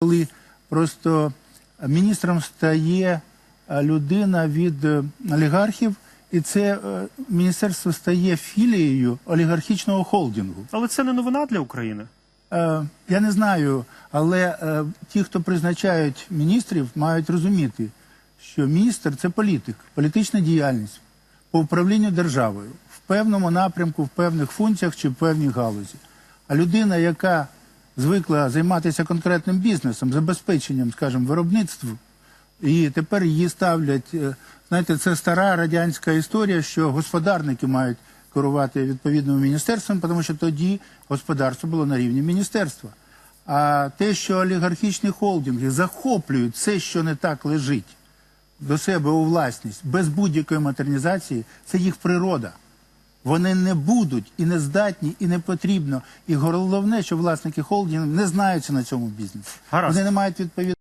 коли просто міністром стає е, людина від е, олігархів, і це е, міністерство стає філією олігархічного холдингу. Але це не новина для України. Я не знаю, але ті, хто призначають міністрів, мають розуміти, що міністр це політик, політична діяльність по управлінню державою в певному напрямку, в певних функціях чи в певній галузі. А людина, яка звикла займатися конкретним бізнесом, забезпеченням, скажімо, виробництва, і тепер її ставлять. е, Знаєте, це стара радянська історія, що господарники мають керувати відповідним міністерством, тому що тоді господарство було на рівні міністерства. А те, що олігархічні холдинги захоплюють все, що не так лежить до себе у власність без будь-якої модернізації, це їх природа. Вони не будуть і не здатні, і не потрібно. І головне, що власники холдингів не знаються на цьому бізнесі. Гаразд. Вони не мають відповідь.